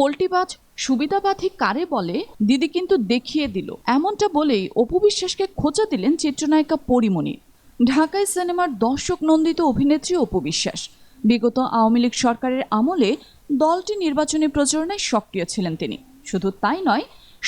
পোল্টিবাজ সুবিধাবাদী কারে বলে, দিদি কিন্তু দেখিয়ে দিল। এমনটা বলেই অপু বিশ্বাসকে খোঁচা দিলেন চিত্রনায়িকা পরিমণি। ঢাকায় সিনেমার দর্শক নন্দিত অভিনেত্রী অপু বিশ্বাস। বিগত আওয়ামী লীগ সরকারের আমলে দলটি নির্বাচনী প্রচারণায় সক্রিয় ছিলেন তিনি। শুধু তাই নয়,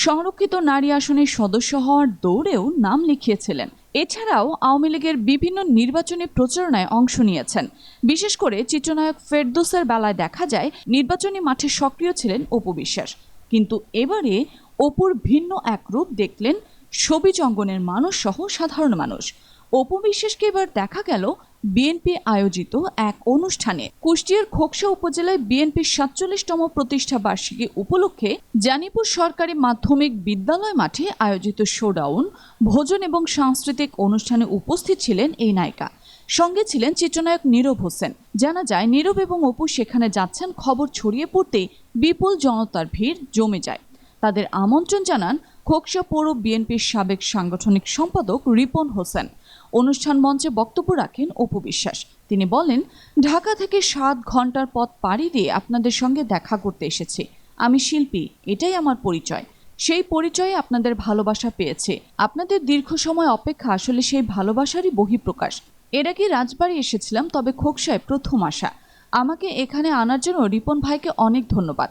সংরক্ষিত নারী আসনের সদস্য হওয়ার দৌড়েও নাম লিখিয়েছিলেন। এছাড়াও আওয়ামী লীগের বিভিন্ন নির্বাচনী প্রচারণায় অংশ নিয়েছেন। বিশেষ করে চিত্রনায়ক ফেরদোসের বেলায় দেখা যায়, নির্বাচনী মাঠে সক্রিয় ছিলেন অপু বিশ্বাস। কিন্তু এবারে অপুর ভিন্ন এক রূপ দেখলেন ছবি অঙ্গনের মানুষ সহ সাধারণ মানুষ। অপু বিশ্বাসকে এবার দেখা গেল বিএনপি আয়োজিত এক অনুষ্ঠানে কুষ্টিয়ার খোকসা উপজেলায় বিএনপির সাতচল্লিশতম প্রতিষ্ঠা বার্ষিকী উপলক্ষে জানিপুর সরকারি মাধ্যমিক বিদ্যালয় মাঠে আয়োজিত শোডাউন, ভোজন এবং সাংস্কৃতিক অনুষ্ঠানে উপস্থিত ছিলেন এই নায়িকা। সঙ্গে ছিলেন চিত্রনায়ক নীরব হোসেন। জানা যায়, নীরব এবং অপু সেখানে যাচ্ছেন, খবর ছড়িয়ে পড়তেই বিপুল জনতার ভিড় জমে যায়। তাদের আমন্ত্রণ জানান খোকসা পৌর বিএনপির সাবেক সাংগঠনিক সম্পাদক রিপন হোসেন। অনুষ্ঠান মঞ্চে বক্তব্য রাখেন অপু বিশ্বাস। তিনি বলেন, ঢাকা থেকে সাত ঘণ্টার পথ পাড়ি দিয়ে আপনাদের সঙ্গে দেখা করতে এসেছি। আমি শিল্পী, এটাই আমার পরিচয়। সেই পরিচয়ে আপনাদের ভালোবাসা পেয়েছে। আপনাদের দীর্ঘ সময় অপেক্ষা আসলে সেই ভালোবাসারই বহিঃপ্রকাশ। এর আগে রাজবাড়ি এসেছিলাম, তবে খোকসায় প্রথম আসা। আমাকে এখানে আনার জন্য রিপন ভাইকে অনেক ধন্যবাদ।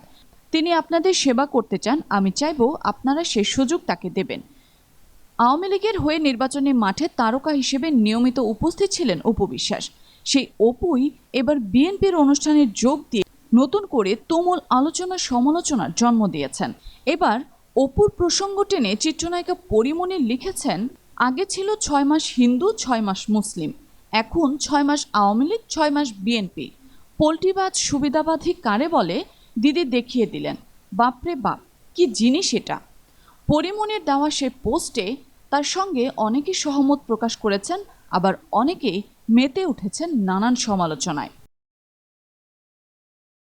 তিনি আপনাদের সেবা করতে চান, আমি চাইব আপনারা সেই সুযোগ তাকে দেবেন। আওয়ামী লীগের হয়ে নির্বাচনী মাঠে তারকা হিসেবে নিয়মিত উপস্থিত ছিলেন অপু বিশ্বাস। সেই অপুই এবার বিএনপির অনুষ্ঠানে যোগ দিয়ে নতুন করে তুমুল আলোচনা সমালোচনার জন্ম দিয়েছেন। এবার অপুর প্রসঙ্গ টেনে চিত্রনায়িকা পরিমণি লিখেছেন, আগে ছিল ছয় মাস হিন্দু, ছয় মাস মুসলিম। এখন ছয় মাস আওয়ামী লীগ, ছয় মাস বিএনপি। পোল্ট্রিবাজ সুবিধাবাদী কারে বলে দিদি দেখিয়ে দিলেন, বাপরে বাপ, কি জিনিস এটা? পরিমণির দেওয়া সে পোস্টে তার সঙ্গে অনেকে সহমত প্রকাশ করেছেন, আবার অনেকেই মেতে উঠেছেন নানান সমালোচনায়।